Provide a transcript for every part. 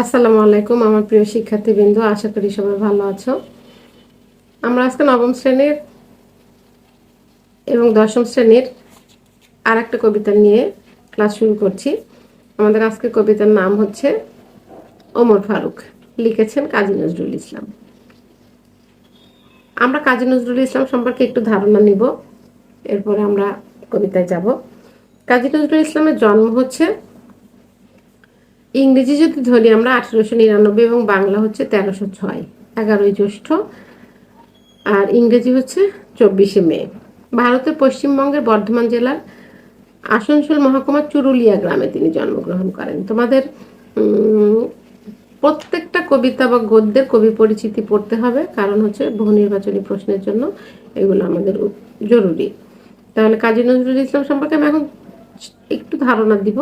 আসসালামু আলাইকুম, আমার প্রিয় শিক্ষার্থী শিক্ষার্থীবৃন্দ, আশা করি সবাই ভালো আছো। আমরা আজকে নবম শ্রেণির এবং দশম শ্রেণির আর একটা কবিতা নিয়ে ক্লাস শুরু করছি। আমাদের আজকে কবিতার নাম হচ্ছে ওমর ফারুক, লিখেছেন কাজী নজরুল ইসলাম। আমরা কাজী নজরুল ইসলাম সম্পর্কে একটু ধারণা নিব, এরপরে আমরা কবিতায় যাব। কাজী নজরুল ইসলামের জন্ম হচ্ছে ইংরেজি যদি ধরি আমরা আঠেরোশো নিরানব্বই এবং বাংলা হচ্ছে তেরোশো ছয়, এগারোই জ্যৈষ্ঠ, আর ইংরেজি হচ্ছে চব্বিশে মে। ভারতের পশ্চিমবঙ্গের বর্ধমান জেলার আসানসোল মহকুমার চুরুলিয়া গ্রামে তিনি জন্মগ্রহণ করেন। তোমাদের প্রত্যেকটা কবিতা বা গদ্যের কবি পরিচিতি পড়তে হবে, কারণ হচ্ছে বহু নির্বাচনী প্রশ্নের জন্য এগুলো আমাদের জরুরি। তাহলে কাজী নজরুল ইসলাম সম্পর্কে আমি এখন একটু ধারণা দিব।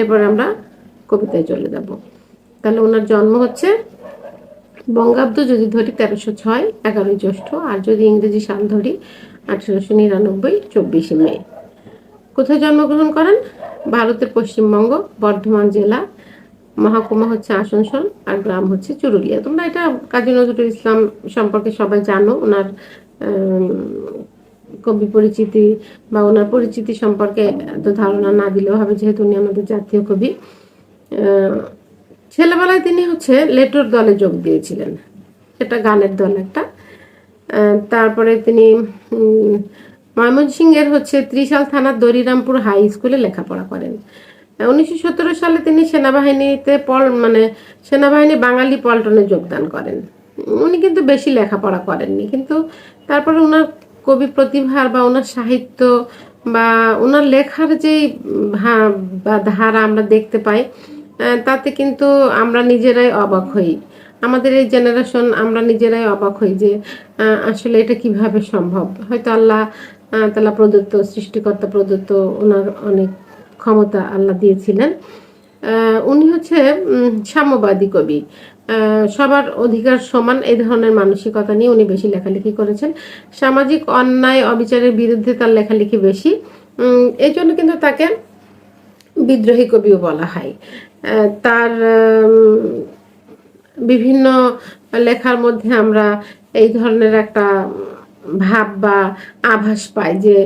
এরপর আমরা কবিতায় চলে যাব। তাহলে ওনার জন্ম হচ্ছে বঙ্গাব্দ যদি ধরি তেরোশো ছয়, এগারোই জ্যৈষ্ঠ, আর যদি ইংরেজি সাল ধরি আঠেরোশো নিরানব্বই, চব্বিশে মে। কোথায় জন্মগ্রহণ করেন? ভারতের পশ্চিমবঙ্গ, বর্ধমান জেলা। মহকুমা হচ্ছে আসানসোল আর গ্রাম হচ্ছে চুরুলিয়া। তোমরা এটা কাজী নজরুল ইসলাম সম্পর্কে সবাই জানো। ওনার কবি পরিচিতি বা ওনার পরিচিতি সম্পর্কে এত ধারণা না দিলেও হবে, যেহেতু উনি আমাদের জাতীয় কবি। ছেলেবেলায় তিনি হচ্ছে লেটোর দলে যোগ দিয়েছিলেন। এটা গানের দল একটা। তারপরে তিনি ময়মনসিংহের হচ্ছে ত্রিশাল থানার দরিরামপুর হাই স্কুলে লেখাপড়া করেন। উনিশশো সতেরো সালে তিনি সেনাবাহিনীতে পল মানে সেনাবাহিনী বাঙালি পল্টনে যোগদান করেন। উনি কিন্তু বেশি লেখাপড়া করেননি, কিন্তু তারপরে ওনার কবি প্রতিভার বা ওনার সাহিত্য বা ওনার লেখার যে ভা- বা ধারা আমরা দেখতে পাই তাতে কিন্তু আমরা নিজেরাই অবাক হই। আমাদের এই জেনারেশন আমরা নিজেরাই অবাক হই যে আসলে এটা কীভাবে সম্ভব? হয়তো আল্লাহ তালা প্রদত্ত, সৃষ্টিকর্তা প্রদত্ত ওনার অনেক ক্ষমতা আল্লাহ দিয়েছিলেন। উনি হচ্ছে সাম্যবাদী কবি। সবার অধিকার সমান এই ধরনের মানসিকতা নিয়ে উনি বেশি লেখালেখি করেছেন। সামাজিক অন্যায়, অবিচারের বিরুদ্ধে তার লেখালেখি বেশি। এই জন্য কিন্তু তাকে বিদ্রোহী কবিও বলা হয়। তার বিভিন্ন লেখার মধ্যে আমরা এই ধরনের একটা ভাব বা আভাস পাই যে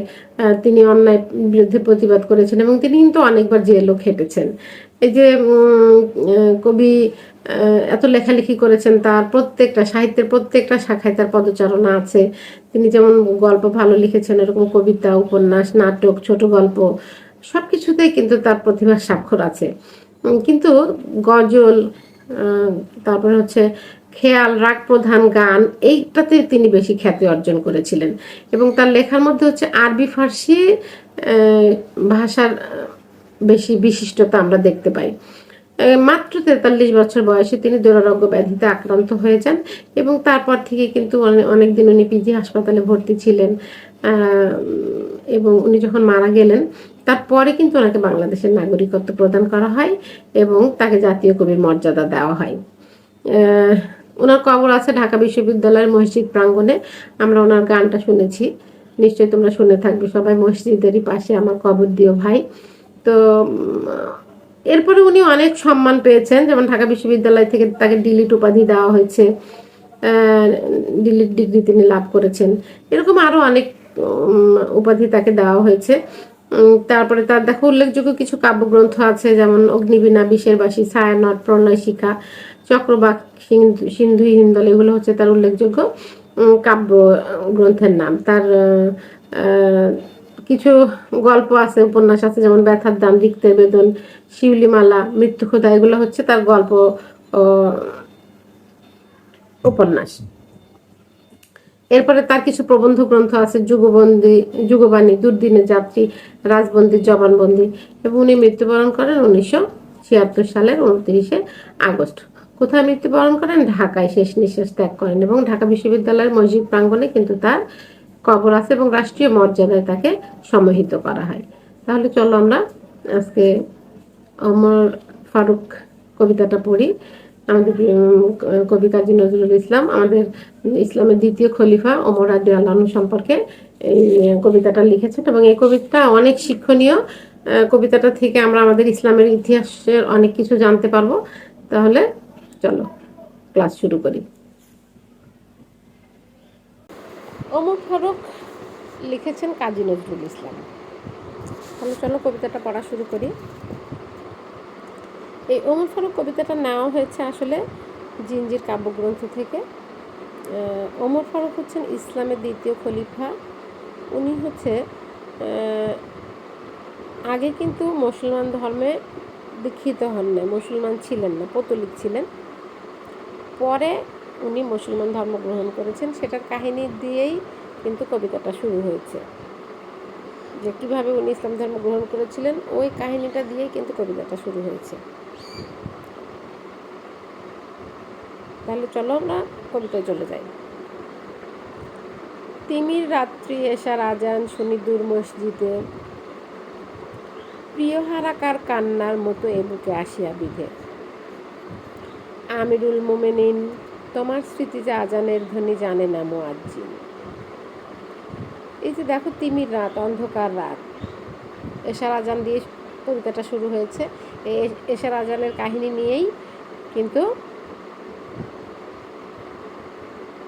তিনি অন্যায় বিরুদ্ধে প্রতিবাদ করেছেন এবং তিনি কিন্তু অনেকবার জেলও খেটেছেন। এই যে কবি এত লেখালেখি করেছেন, তার প্রত্যেকটা সাহিত্যের প্রত্যেকটা শাখায় তার পদচারণা আছে। তিনি যেমন গল্প ভালো লিখেছেন, এরকম কবিতা, উপন্যাস, নাটক, ছোট গল্প সব কিছুতেই কিন্তু তার প্রতিভার স্বাক্ষর আছে। কিন্তু গজল তারপরে হচ্ছে খেয়াল রাগ প্রধান গান, এইটাতে তিনি বেশি খ্যাতি অর্জন করেছিলেন। এবং তার লেখার মধ্যে হচ্ছে আরবি, ফার্সি ভাষার বেশি বিশিষ্টতা আমরা দেখতে পাই। মাত্র তেতাল্লিশ বছর বয়সে তিনি দুরারোগ্য ব্যাধিতে আক্রান্ত হয়ে যান এবং তারপর থেকে কিন্তু অনেক দিন উনি পিজি হাসপাতালে ভর্তি ছিলেন। এবং উনি যখন মারা গেলেন তারপরে কিন্তু ওনাকে বাংলাদেশের নাগরিকত্ব প্রদান করা হয় এবং তাকে জাতীয় কবির মর্যাদা দেওয়া হয়। ওনার কবর আছে ঢাকা বিশ্ববিদ্যালয়ের মসজিদ প্রাঙ্গণে। আমরা ওনার গানটা শুনেছি। নিশ্চয়ই তোমরা শুনে থাকবে। সবাই মসজিদেরই পাশে আমার কবর দিও ভাই। তো এরপরে উনি অনেক সম্মান পেয়েছেন। যেমন ঢাকা বিশ্ববিদ্যালয় থেকে তাকে ডিলিট উপাধি দেওয়া হয়েছে। ডিলিট ডিগ্রি তিনি লাভ করেছেন। এরকম আরও অনেক উপাধি তাকে দেওয়া হয়েছে। তারপরে তার দেখো উল্লেখযোগ্য কিছু কাব্যগ্রন্থ আছে, যেমন অগ্নিবীণা বিশের বাসী ছায়ানট, প্রণয় শিখা, চক্রবাক, সিন্ধু হিন্দল, এগুলো হচ্ছে তার উল্লেখযোগ্য কাব্য গ্রন্থের নাম। তার কিছু গল্প আছে, উপন্যাস আছে, যেমন ব্যথার দাম, রিক্তের বেদন, শিউলিমালা, মৃত্যুখোদা, এগুলো হচ্ছে তার গল্প উপন্যাস। এরপরে তার কিছু প্রবন্ধ গ্রন্থ আছে, যুগবন্দি, যুগবাণী, দুর্দিনে যাত্রী, রাজবন্দি, জবানবন্দি এবং উনি মৃত্যুবরণ করেন উনিশশো ছিয়াত্তর সালের উনত্রিশে আগস্ট। কোথায় মৃত্যুবরণ করেন? ঢাকায় শেষ নিঃশ্বাস ত্যাগ করেন এবং ঢাকা বিশ্ববিদ্যালয়ের মসজিদ প্রাঙ্গণে কিন্তু তার কবর আছে এবং রাষ্ট্রীয় মর্যাদায় তাকে সমাহিত করা হয়। তাহলে চলো আমরা আজকে অমর ফারুক কবিতাটা পড়ি। আমাদের কবি কাজী নজরুল ইসলাম, আমাদের ইসলামের দ্বিতীয় খলিফা ওমর রাজি আল্লাহ সম্পর্কে এই কবিতাটা লিখেছেন এবং এই কবিতা অনেক শিক্ষণীয়। কবিতাটা থেকে আমরা আমাদের ইসলামের ইতিহাসের অনেক কিছু জানতে পারব। তাহলে চলো, ক্লাস শুরু করি। ওমর ফারুক লিখেছেন কাজী নজরুল ইসলাম। তাহলে চলো কবিতাটা পড়া শুরু করি। এই ওমর ফারুক কবিতাটা নেওয়া হয়েছে আসলে জিঞ্জির কাব্যগ্রন্থ থেকে। ওমর ফারুক হচ্ছেন ইসলামের দ্বিতীয় খলিফা। উনি হচ্ছে আগে কিন্তু মুসলমান ধর্মে দীক্ষিত হন না মুসলমান ছিলেন না, পতলিক ছিলেন। পরে উনি মুসলমান ধর্ম গ্রহণ করেছেন। সেটার কাহিনী দিয়েই কিন্তু কবিতাটা শুরু হয়েছে। যে কীভাবে উনি ইসলাম ধর্ম গ্রহণ করেছিলেন, ওই কাহিনীটা দিয়েই কিন্তু কবিতাটা শুরু হয়েছে। তাহলে চলো আমরা কবিতায় চলে যাই। তিমির রাত্রি এসার আজান শুনি দূর মসজিদে। প্রিয় হারাকার কান্নার মতো এ বুকে আসিয়া বিধে। আমিরুল মোমেনিন, তোমার স্মৃতি যে আজানের ধ্বনি জানে না মোয়াজ্জিন এই যে দেখো তিমির রাত, অন্ধকার রাত। এশার আজান দিয়ে কবিতাটা শুরু হয়েছে। এই এশার আজানের কাহিনী নিয়েই কিন্তু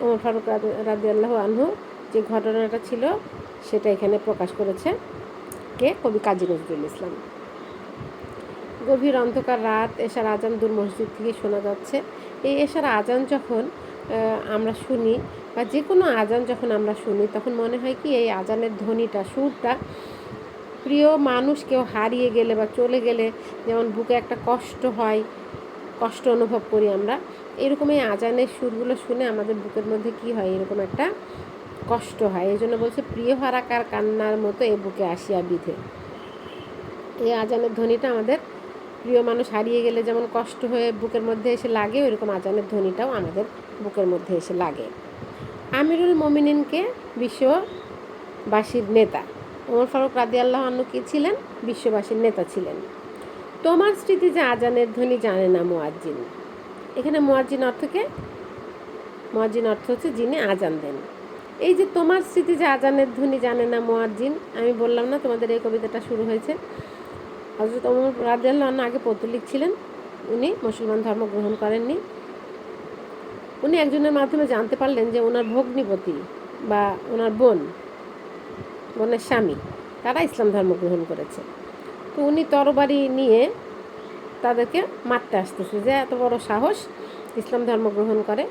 ওমর ফারুক রাজি আল্লাহ আনহু যে ঘটনাটা ছিল সেটা এখানে প্রকাশ করেছে কে? কবি কাজী নজরুল ইসলাম। গভীর অন্ধকার রাত এশার আজান দূর মসজিদ থেকে শোনা যাচ্ছে। এই এশার আজান যখন আমরা শুনি বা যে কোনো আজান যখন আমরা শুনি, তখন মনে হয় কি এই আজানের ধ্বনিটা, সুরটা প্রিয় মানুষ কেউ হারিয়ে গেলে বা চলে গেলে যেমন বুকে একটা কষ্ট হয়, কষ্ট অনুভব করি আমরা এরকম এই আজানের সুরগুলো শুনে আমাদের বুকের মধ্যে কি হয়? এরকম একটা কষ্ট হয়। এই জন্য বলছে, প্রিয় হারাকার কান্নার মতো এ বুকে আসিয়া বিধে। এই আজানের ধ্বনিটা আমাদের প্রিয় মানুষ হারিয়ে গেলে যেমন কষ্ট হয়ে বুকের মধ্যে এসে লাগে, ওইরকম আজানের ধ্বনিটাও আমাদের বুকের মধ্যে এসে লাগে। আমিরুল মমিনিনকে বিশ্ববাসীর নেতা। ওমর ফারুক রাদি আল্লাহ কি ছিলেন? বিশ্ববাসীর নেতা ছিলেন। তোমার স্মৃতি যে আজানের ধ্বনি জানে না মোয়াজ্জিন। এখানে মোয়াজ্জিন অর্থকে মোয়াজ্জিন অর্থ হচ্ছে যিনি আজান দেন। এই যে তোমার স্মৃতি যে আজানের ধ্বনি জানে না মোয়াজ্জিন, আমি বললাম না তোমাদের এই কবিতাটা শুরু হয়েছে। হজরত ওমর রাজিয়াল্লাহ আগে পৌত্তলিক ছিলেন। উনি মুসলমান ধর্ম গ্রহণ করেননি। উনি একজনের মাধ্যমে জানতে পারলেন যে ওনার ভগ্নিপতি বা ওনার বোন বোনের স্বামী, তারা ইসলাম ধর্ম গ্রহণ করেছে। তো উনি তরবারি নিয়ে তাদেরকে মারতে আসতেছে যে এত বড় সাহস ইসলাম ধর্ম গ্রহণ করে।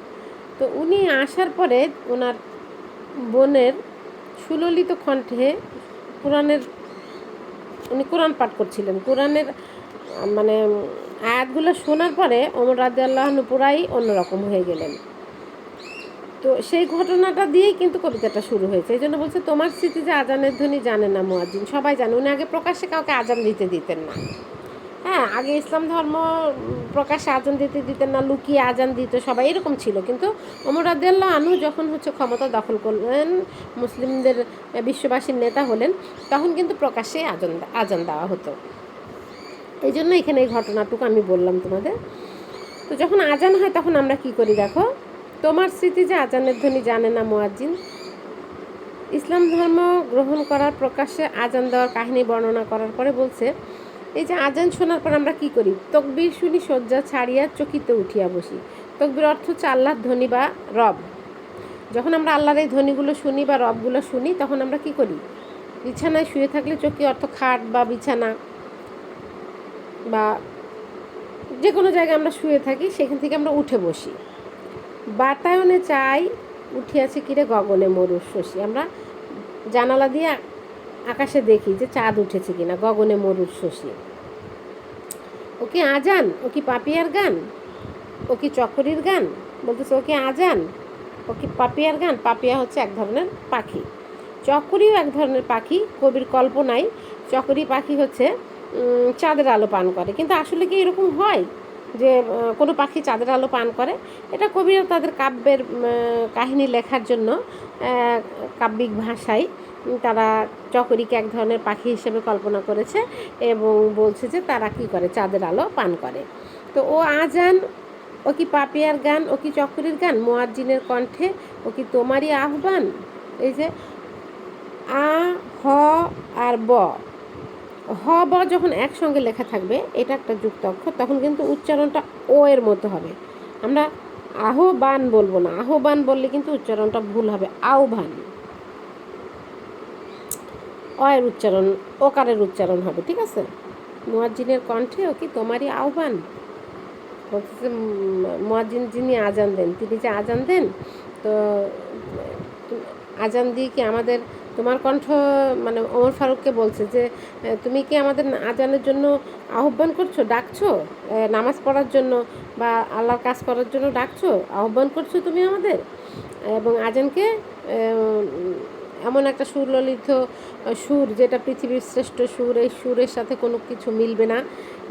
তো উনি আসার পরে ওনার বোনের সুললিত কণ্ঠে কোরআনের, উনি কোরআন পাঠ করছিলেন। কোরআনের মানে আয়াতগুলো শোনার পরে ওমর রাজি আল্লাহ পুরাই অন্যরকম হয়ে গেলেন। তো সেই ঘটনাটা দিয়েই কিন্তু কবিতাটা শুরু হয়েছে। এই জন্য বলছে, তোমার স্মৃতি যে আজানের ধ্বনি জানে না মোয়াজ্জিন। সবাই জানে, উনি আগে প্রকাশ্যে কাউকে আজান দিতে দিতেন না। হ্যাঁ আগে ইসলাম ধর্ম প্রকাশ্যে আজান দিতে দিতেন না, লুকিয়ে আজান দিত, সবাই এরকম ছিল। কিন্তু ওমর আনহু যখন হচ্ছে ক্ষমতা দখল করলেন, মুসলিমদের বিশ্ববাসীর নেতা হলেন, তখন কিন্তু প্রকাশ্যে আজান আজান দেওয়া হতো। এই জন্য এখানে এই ঘটনাটুকু আমি বললাম তোমাদের। তো যখন আজান হয়, তখন আমরা কি করি দেখো তোমার স্মৃতি যে আজানের ধ্বনি জানে না মোয়াজ্জিন? ইসলাম ধর্ম গ্রহণ করার প্রকাশ্যে আজান দেওয়ার কাহিনী বর্ণনা করার পরে বলছে, এই যে আজান শোনার পর আমরা কি করি? তকবির শুনি শয্যা ছাড়িয়া চকিতে উঠিয়া বসি। তকবির অর্থ হচ্ছে আল্লাহর ধ্বনি বা রব। যখন আমরা আল্লাহর এই ধ্বনিগুলো শুনি বা রবগুলো শুনি, তখন আমরা কি করি? বিছানায় শুয়ে থাকলে চকি অর্থ খাট বা বিছানা বা যে কোনো জায়গায় আমরা শুয়ে থাকি, সেখান থেকে আমরা উঠে বসি। বাতায়নে চাই, উঠিয়াছে কিরে গগনে মরুর শশী। আমরা জানালা দিয়ে আকাশে দেখি যে চাঁদ উঠেছে কিনা গগনে মরুর শশী। ও কি আজান? ও কি পাপিয়ার গান? ও কি চকরির গান? বলতেছে, ও কি আজান? ও কি পাপিয়ার গান? পাপিয়া হচ্ছে এক ধরনের পাখি। চকরিও এক ধরনের পাখি, কবির কল্পনায় চকরি পাখি হচ্ছে চাঁদের আলো পান করে। কিন্তু আসলে কি এরকম হয়? যে কোনো পাখি চাঁদের আলো পান করে, এটা কবিরা তাদের কাব্যের কাহিনী লেখার জন্য কাব্যিক ভাষায় তারা চকরিকে এক ধরনের পাখি হিসেবে কল্পনা করেছে এবং বলছে যে তারা কি করে, চাঁদের আলো পান করে। তো ও আজান, ও কি পাপিয়ার গান, ও কি চকরির গান? মোয়াজ্জিনের কণ্ঠে, ও কি তোমারই আহ্বান? এই যে, আ, হ আর ব হ, ব যখন একসঙ্গে লেখা থাকবে, এটা একটা যুক্ত অক্ষর তখন কিন্তু উচ্চারণটা ও এর মতো হবে। আমরা আহ্বান বলব না। আহ্বান বললে কিন্তু উচ্চারণটা ভুল হবে। আহ্বান। অয়ের উচ্চারণ ওকারের উচ্চারণ হবে, ঠিক আছে? মুয়াজ্জিনের কণ্ঠে ও কি তোমারই আহ্বান? বলতেছে মুয়াজ্জিন যিনি আজান দেন, তিনি যে আজান দেন, তো, আজান দিয়ে কি আমাদের তোমার কণ্ঠ মানে ওমর ফারুককে বলছে যে তুমি কি আমাদের আজানের জন্য আহ্বান করছ? ডাকছো? নামাজ পড়ার জন্য বা আল্লাহর কাজ করার জন্য ডাকছো? আহ্বান করছ তুমি আমাদের? এবং আজানকে এমন একটা সুললিত সুর যেটা পৃথিবীর শ্রেষ্ঠ সুর, এই সুরের সাথে কোনো কিছু মিলবে না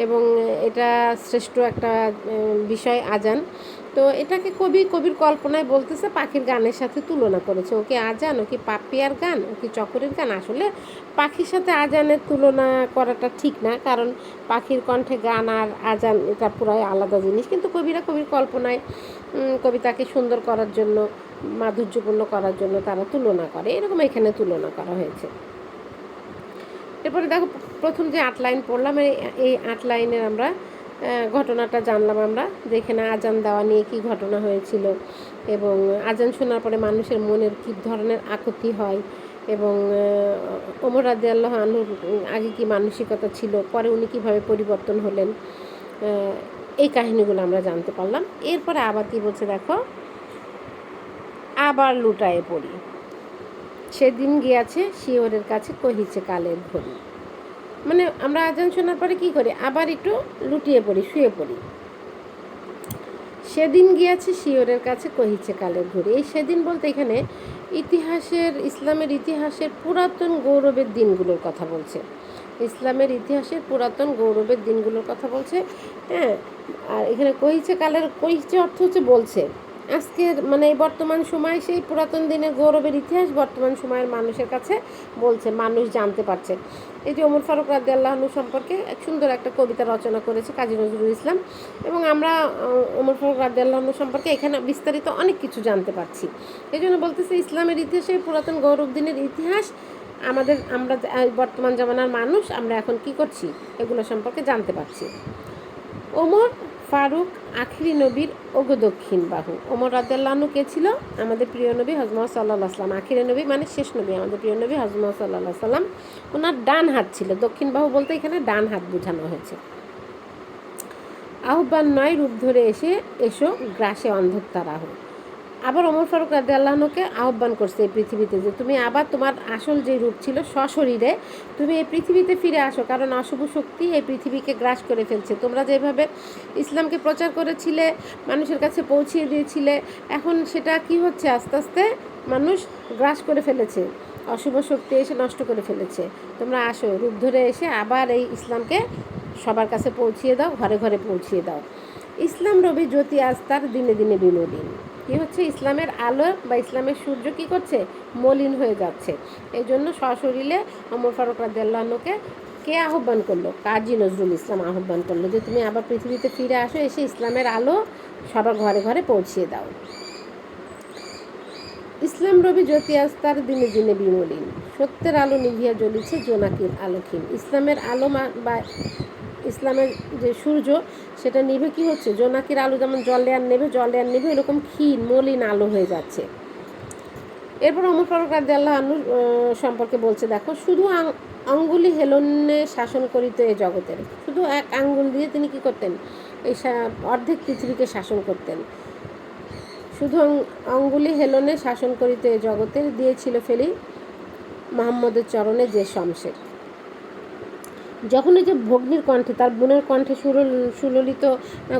এবং এটা শ্রেষ্ঠ একটা বিষয় আজান। তো এটাকে কবি কবির কল্পনায় বলতেছে, পাখির গানের সাথে তুলনা করেছে। ওকে আজান, ও কি পাপিয়ার গান, ও কি চকরের গান? আসলে পাখির সাথে আজানের তুলনা করাটা ঠিক না, কারণ পাখির কণ্ঠে গান আর আজান এটা পুরাই আলাদা জিনিস। কিন্তু কবিরা কবির কল্পনায় কবিতাকে সুন্দর করার জন্য, মাধুর্যপূর্ণ করার জন্য তারা তুলনা করে। এরকম এখানে তুলনা করা হয়েছে। এরপরে দেখো, প্রথম যে আট লাইন পড়লাম, এই আট লাইনের আমরা ঘটনাটা জানলাম আমরা। যে এখানে আজান দেওয়া নিয়ে কী ঘটনা হয়েছিল এবং আজান শোনার পরে মানুষের মনের কী ধরনের আকুতি হয় এবং ওমর রাজি আল্লাহ আনুর আগে কি মানসিকতা ছিল, পরে উনি কীভাবে পরিবর্তন হলেন এই কাহিনীগুলো আমরা জানতে পারলাম। এরপরে আবার কি বলছে দেখো? আবার লুটায়ে পড়ি। সেদিন গিয়াছে শিওরের কাছে কহিছে কালের ঘড়ি মানে আমরা আজান শোনার পরে কি করি? আবার একটু লুটিয়ে পড়ি, শুয়ে পড়ি। সেদিন গিয়াছে শিওরের কাছে কহিছে কালের ঘড়ি এই সেদিন বলতে এখানে ইতিহাসের, ইসলামের ইতিহাসের পুরাতন গৌরবের দিনগুলোর কথা বলছে। ইসলামের ইতিহাসের পুরাতন গৌরবের দিনগুলোর কথা বলছে। হ্যাঁ আর এখানে কহিছে, কালের কহিছে অর্থ হচ্ছে বলছে। আজকের মানে এই বর্তমান সময় সেই পুরাতন দিনের গৌরবের ইতিহাস বর্তমান সময়ের মানুষের কাছে বলছে, মানুষ জানতে পারছে। এই যে ওমর ফারুক রাদি আল্লাহনু সম্পর্কে সুন্দর একটা কবিতা রচনা করেছে কাজী নজরুল ইসলাম এবং আমরা ওমর ফারুক রাদি আল্লাহনু সম্পর্কে এখানে বিস্তারিত অনেক কিছু জানতে পারছি। এই জন্য বলতেছে, ইসলামের ইতিহাসে পুরাতন গৌরব দিনের ইতিহাস আমাদের, আমরা বর্তমান জামানার মানুষ, আমরা এখন কি করছি, এগুলো সম্পর্কে জানতে পারছি। ওমর ফারুক আখিরি নবীর ওগো দক্ষিণ বাহু। ওমর রাজ্লানু কে ছিল? আমাদের প্রিয় নবী হজমা সাল্লাহ সাল্লাম আখিরি নবী মানে শেষ নবী। আমাদের প্রিয় নবী হজমা সাল্লাহ সাল্লাম ওনার ডান হাত ছিল। দক্ষিণ বাহু বলতে এখানে ডান হাত বোঝানো হয়েছে। আহ্বান নয়, রূপ ধরে এসে এসো, গ্রাসে অন্ধত্বার রাহ আবার অমর ফারুক রাদে আল্লাহনকে আহ্বান করছে এই পৃথিবীতে যে তুমি আবার তোমার আসল যে রূপ ছিল সশরীরে তুমি এই পৃথিবীতে ফিরে আসো, কারণ অশুভ শক্তি এই পৃথিবীকে গ্রাস করে ফেলছে। তোমরা যেভাবে ইসলামকে প্রচার করেছিলে, মানুষের কাছে পৌঁছিয়ে দিয়েছিলে, এখন সেটা কি হচ্ছে? আস্তে আস্তে মানুষ গ্রাস করে ফেলেছে, অশুভ শক্তি এসে নষ্ট করে ফেলেছে। তোমরা আসো, রূপ ধরে এসে আবার এই ইসলামকে সবার কাছে পৌঁছিয়ে দাও, ঘরে ঘরে পৌঁছিয়ে দাও। ইসলাম রবি জ্যোতি আস্তার দিনে দিনে বিনোদিন। কি হচ্ছে ইসলামের আলো বা ইসলামের সূর্য কি করছে? মলিন হয়ে যাচ্ছে। এই জন্য সশরীরে অমর ফারুক রাজ্লাহকে কে আহ্বান করল? কাজী নজরুল ইসলাম আহ্বান করল যে, তুমি আবার পৃথিবীতে ফিরে আসো, এসে ইসলামের আলো সবার ঘরে ঘরে পৌঁছিয়ে দাও। ইসলাম রবি জ্যোতি আস্তার দিনে দিনে বিমলিন। সত্যের আলো নিভিয়া জ্বলিছে জোনাকির আলোক্ষীণ ইসলামের আলো বা ইসলামের যে সূর্য, সেটা নিভে কি হচ্ছে? জোনাকির আলো যেমন জলে আর নেবে, জলে আর নেবে, এরকম ক্ষীণ, মলিন আলো হয়ে যাচ্ছে। এরপর অমর ফারুক রাদি আল্লাহ সম্পর্কে বলছে, দেখো, শুধু আঙ্গুলি হেলনে শাসন করিত এ জগতের। শুধু এক আঙ্গুল দিয়ে তিনি কি করতেন? এই অর্ধেক পৃথিবীকে শাসন করতেন। শুধু আঙ্গুলি হেলনে শাসন করিতে জগতের দিয়েছিল ফেলি মোহাম্মদের চরণে যে শমশের। যখন এই যে ভগ্নির কণ্ঠে, তার বোনের কণ্ঠে সুরল সুললিত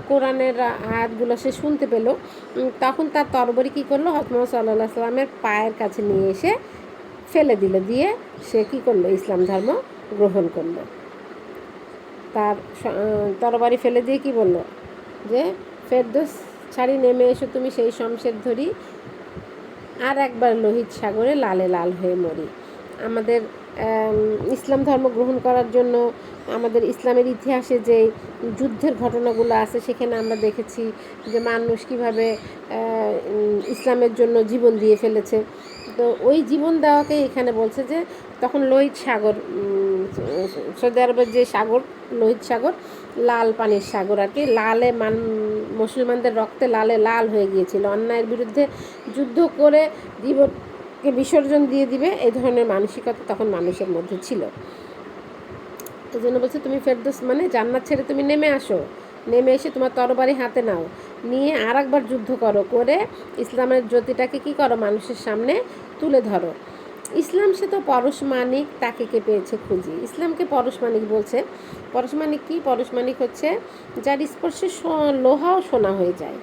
কোরআনের আয়াতগুলো সে শুনতে পেল তখন তার তরবারি কী করল? হজমত সাল্লাহ সাল্লামের পায়ের কাছে নিয়ে এসে ফেলে দিল, দিয়ে সে কী করল? ইসলাম ধর্ম গ্রহণ করল। তার তরবারি ফেলে দিয়ে কি বলল? যে, ফেরদোস ছাড়ি নেমে এসো তুমি সেই শমশের ধরি। আর একবার লোহিত সাগরে লালে লাল হয়ে মরি। আমাদের ইসলাম ধর্ম গ্রহণ করার জন্য আমাদের ইসলামের ইতিহাসে যে যুদ্ধের ঘটনাগুলো আছে, সেখানে আমরা দেখেছি যে মানুষ কীভাবে ইসলামের জন্য জীবন দিয়ে ফেলেছে। তো ওই জীবন দেওয়াকে এখানে বলছে যে তখন লোহিত সাগর সৌদি আরবের যে সাগর, লোহিত সাগর, লাল পানির সাগর আর কি। লালে মান, মুসলমানদের রক্তে লালে লাল হয়ে গিয়েছিল। অন্যায়ের বিরুদ্ধে যুদ্ধ করে দিবকে বিসর্জন দিয়ে দিবে এই ধরনের মানসিকতা তখন মানুষের মধ্যে ছিল। এই জন্য বলছে, তুমি ফেরদোস মানে জান্নাত ছেড়ে তুমি নেমে আসো। নেমে এসে তোমার তরবারি হাতে নাও। নিয়ে আর একবার যুদ্ধ করো করে ইসলামের জ্যোতিটাকে কি করো? মানুষের সামনে তুলে ধরো। ইসলাম সে তো পরশমানিক তাকে কে পেয়েছে খুঁজি। ইসলামকে পরশমানিক বলছে? পরশমানিক কি? পরশমানিক হচ্ছে যার স্পর্শে লোহাও সোনা হয়ে যায়।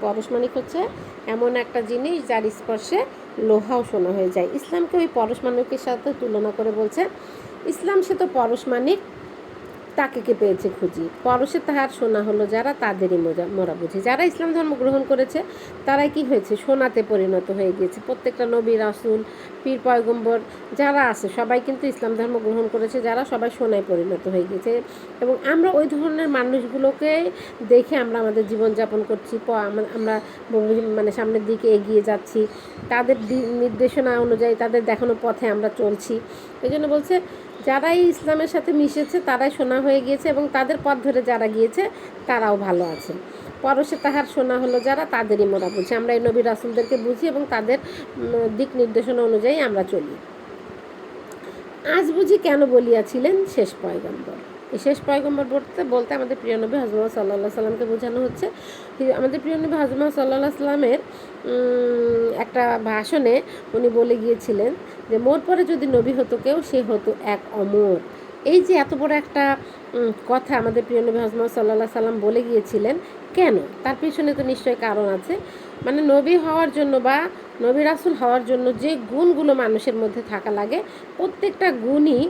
পরশমানিক হচ্ছে এমন একটা জিনিস যার স্পর্শে লোহাও সোনা হয়ে যায়। ইসলামকে ওই পরশমানিকের সাথে তুলনা করে বলছে, ইসলাম সে তো পরশমানিক তাকে কে পেয়েছে খুঁজি? পরশে তাহার সোনা হলো যারা, তাদেরই মোজা মোরা বুঝি। যারা ইসলাম ধর্ম গ্রহণ করেছে, তারাই কি হয়েছে? সোনাতে পরিণত হয়ে গিয়েছে। প্রত্যেকটা নবী, রাসুল, পীর, পয়গম্বর যারা আছে, সবাই কিন্তু ইসলাম ধর্ম গ্রহণ করেছে, যারা সবাই সোনায় পরিণত হয়ে গেছে এবং আমরা ওই ধরনের মানুষগুলোকে দেখে আমরা আমাদের জীবনযাপন করছি আমরা মানে সামনের দিকে এগিয়ে যাচ্ছি। তাদের নির্দেশনা অনুযায়ী, তাদের দেখানো পথে আমরা চলছি। এই জন্য বলছে যারাই ইসলামের সাথে মিশেছে, তারাই সোনা হয়ে গিয়েছে এবং তাদের পথ ধরে যারা গিয়েছে, তারাও ভালো আছে। পরশে তাহার সোনা হলো যারা, তাদেরই মোরা বুঝি। আমরা এই নবী রাসুলদেরকে বুঝি এবং তাদের দিক নির্দেশনা অনুযায়ী আমরা চলি। আজ বুঝি কেন বলিয়াছিলেন? শেষ পয়গম্বর। শেষ পয়গম্বর বলতে বলতে আমাদের প্রিয় নবী হাজমা সাল্লাহ সাল্লামকে বোঝানো হচ্ছে আমাদের প্রিয় নবী হাজমা সাল্লাহ সাল্লামের একটা ভাষণে উনি বলে গিয়েছিলেন যে মোর পরে যদি নবী হতো কেউ, সে হতো এক অমর। এই যে এত বড় একটা কথা আমাদের প্রিয় নবী হজরত সাল্লাহ সাল্লাম বলে গিয়েছিলেন, কেন? তার পিছনে তো নিশ্চয়ই কারণ আছে। মানে নবী হওয়ার জন্য বা নবী রাসুল হওয়ার জন্য যে গুণগুলো মানুষের মধ্যে থাকা লাগে, প্রত্যেকটা গুণই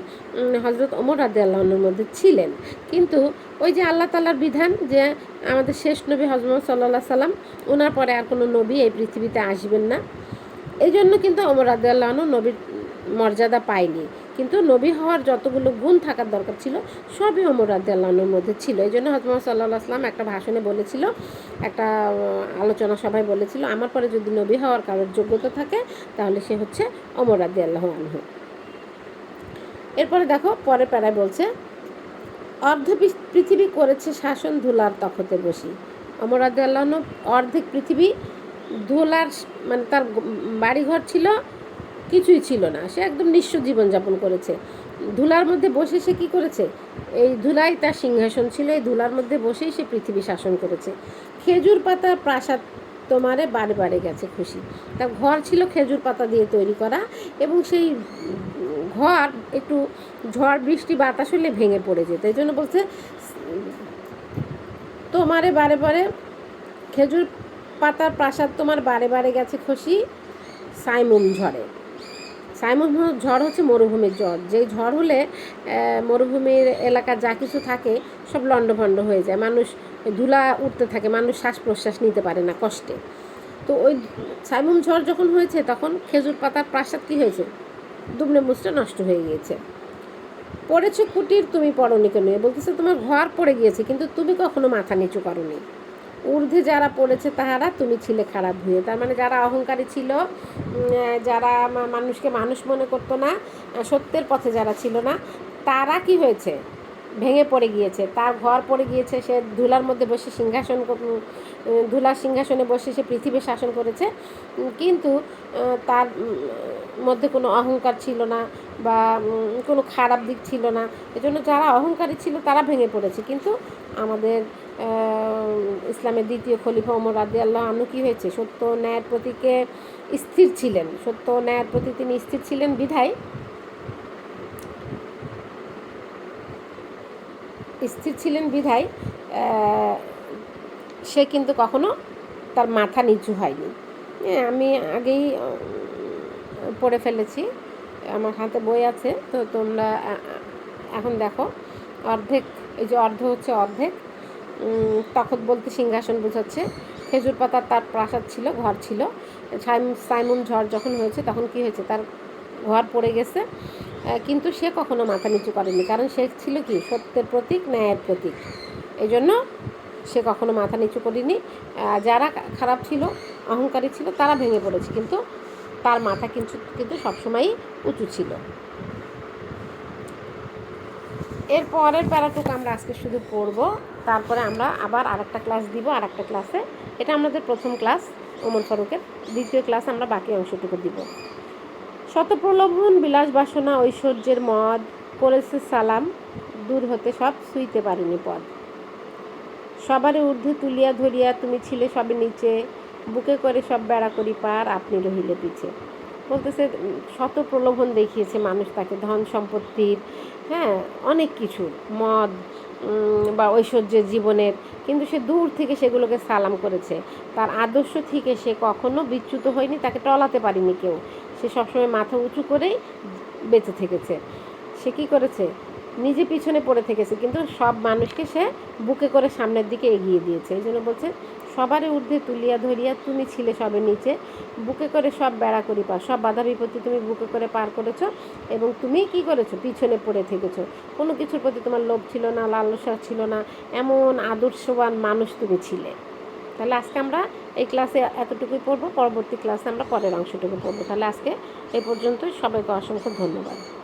হজরত ওমর রাদে আল্লাহনের মধ্যে ছিলেন। কিন্তু ওই যে আল্লাহ তালার বিধান যে আমাদের শেষ নবী হজরত সাল্লাহ সাল্লাম ওনার পরে আর কোনো নবী এই পৃথিবীতে আসবেন না। এই জন্য কিন্তু ওমর রাদে আল্লাহন নবীর মর্যাদা পায়নি। কিন্তু নবী হওয়ার যতগুলো গুণ থাকার দরকার ছিল, সবই ওমর রাদে আল্লাহনের মধ্যে ছিল। এই জন্য হজরত সাল্লাহ আসলাম একটা ভাষণে বলেছিল, একটা আলোচনা সভায় বলেছিল, আমার পরে যদি নবী হওয়ার কারোর যোগ্যতা থাকে, তাহলে সে হচ্ছে অমর রাদি আল্লাহ আনহু। এরপরে দেখো পরে প্যারায় বলছে, অর্ধ পৃথিবী করেছে শাসন ধুলার তখতে বসি। অমর রাদি আল্লাহ অর্ধেক পৃথিবী ধুলার মানে তার বাড়িঘর ছিল কিছুই ছিল না। সে একদম নিঃস্ব জীবনযাপন করেছে। ধুলার মধ্যে বসে সে কী করেছে? এই ধুলাই তার সিংহাসন ছিল, এই ধুলার মধ্যে বসেই সে পৃথিবী শাসন করেছে। খেজুর পাতা প্রাসাদ তোমারে বারে বারে গেছে খুশি। তার ঘর ছিল খেজুর পাতা দিয়ে তৈরি করা এবং সেই ঘর একটু ঝড়, বৃষ্টি, বাতাস হলে ভেঙে পড়ে যেত। এই জন্য বলছে, তোমারে বারে বারে খেজুর পাতার প্রাসাদ তোমার বারে বারে গেছে খুশি সাইমুম ঝড়ে। সাইমুম হ- ঝড় হচ্ছে মরুভূমির ঝড় যেই ঝড় হলে মরুভূমির এলাকা যা কিছু থাকে সব লণ্ডভণ্ড হয়ে যায়। মানুষ ধুলা উঠতে থাকে, মানুষ শ্বাস প্রশ্বাস নিতে পারে না কষ্টে। তো ওই সাইমুম ঝড় যখন হয়েছে, তখন খেজুর পাতার প্রাসাদ কী হয়েছে? দুমড়ে মুচড়ে নষ্ট হয়ে গিয়েছে। পড়েছো কুটির তুমি পড়নি কেন? বলতেছে তোমার ঘর পড়ে গিয়েছে, কিন্তু তুমি কখনো মাথা নিচু করনি। ঊর্ধ্বে যারা পড়েছে তাহারা তুমি ছিলে খারাপ হয়ে। তার মানে যারা অহংকারী ছিল যারা মানুষকে মানুষ মনে করতো না, সত্যের পথে যারা ছিল না, তারা কি হয়েছে? ভেঙে পড়ে গিয়েছে। তার ঘর পড়ে গিয়েছে, সে ধুলার মধ্যে বসে সিংহাসন ধুলার সিংহাসনে বসে সে পৃথিবী শাসন করেছে। কিন্তু তার মধ্যে কোনো অহংকার ছিল না বা কোনো খারাপ দিক ছিল না। এজন্য যারা অহংকারী ছিল তারা ভেঙে পড়েছে। কিন্তু আমাদের ইসলামের দ্বিতীয় খলিফা ওমর রাদি আল্লাহ আনু কী হয়েছে? সত্য ন্যায়ের প্রতীকে স্থির ছিলেন? সত্য ন্যায়ের প্রতি তিনি স্থির ছিলেন বিধায়? স্থির ছিলেন বিধায় সে কিন্তু কখনো তার মাথা নিচু হয়নি। হ্যাঁ, আমি আগেই পড়ে ফেলেছি। আমার হাতে বই আছে তো তোমরা এখন দেখো। অর্ধেক এই যে অর্ধ হচ্ছে অর্ধেক। তখত বলতে সিংহাসন বোঝাচ্ছে। খেজুর পাতার তার প্রাসাদ ছিল, ঘর ছিল। সাইম- সাইমুন ঝড় যখন হয়েছে তখন কি হয়েছে? তার ঘর পড়ে গেছে। কিন্তু সে কখনো মাথা নিচু করেনি। কারণ সে ছিল কি? সত্যের প্রতীক, ন্যায়ের প্রতীক। এই জন্য সে কখনো মাথা নিচু করেনি। যারা খারাপ ছিল, অহংকারী ছিল, তারা ভেঙে পড়েছে। কিন্তু তার মাথা কিন্তু কিন্তু সবসময়ই উঁচু ছিল। এর পরের প্যারাটুকু আমরা আজকে শুধু পড়ব, তারপরে আমরা আবার আরেকটা ক্লাস দিব, আরেকটা ক্লাসে এটা আমাদের প্রথম ক্লাস ওমর ফারুকের। দ্বিতীয় ক্লাস আমরা বাকি অংশটুকু দিব। শত প্রলোভন বিলাস বাসনা, ঐশ্বর্যের মদ, করেছে সালাম, দূর হতে সব ছুঁইতে পারিনি পদ। সবারে ঊর্ধ্বে তুলিয়া ধরিয়া তুমি ছিলে সবে নিচে, বুকে করে সব বেড়া করি পার, আপনি রহিলে পিছে। বলতেছে শত প্রলোভন দেখিয়েছে মানুষ তাকে, ধন সম্পত্তির হ্যাঁ অনেক কিছু, মদ বা ঐশ্বর্যের জীবনের, কিন্তু সে দূর থেকে সেগুলোকে সালাম করেছে। তার আদর্শ থেকে সে কখনো বিচ্যুত হয়নি, তাকে টলাতে পারিনি কেউ। সে সবসময় মাথা উঁচু করেই বেঁচে থেকেছে। সে কী করেছে? নিজে পিছনে পড়ে থেকেছে, কিন্তু সব মানুষকে সে বুকে করে সামনের দিকে এগিয়ে দিয়েছে। এই জন্য বলছে সবারই ঊর্ধ্বে তুলিয়া ধরিয়া তুমি ছিলে সবে নিচে। বুকে করে সব বেড়া করি পার সব বাধা বিপত্তি তুমি বুকে করে পার করেছ এবং তুমি কি করেছ? পিছনে পড়ে থেকেছো। কোনো কিছুর প্রতি তোমার লোভ ছিল না, লালসা ছিল না, এমন আদর্শবান মানুষ তুমি ছিলে। তাহলে আজকে আমরা এই ক্লাসে এতটুকুই পড়ব, পরবর্তী ক্লাসে আমরা পরের অংশটুকু পড়ব। তাহলে আজকে এই পর্যন্তই। সবাইকে অসংখ্য ধন্যবাদ।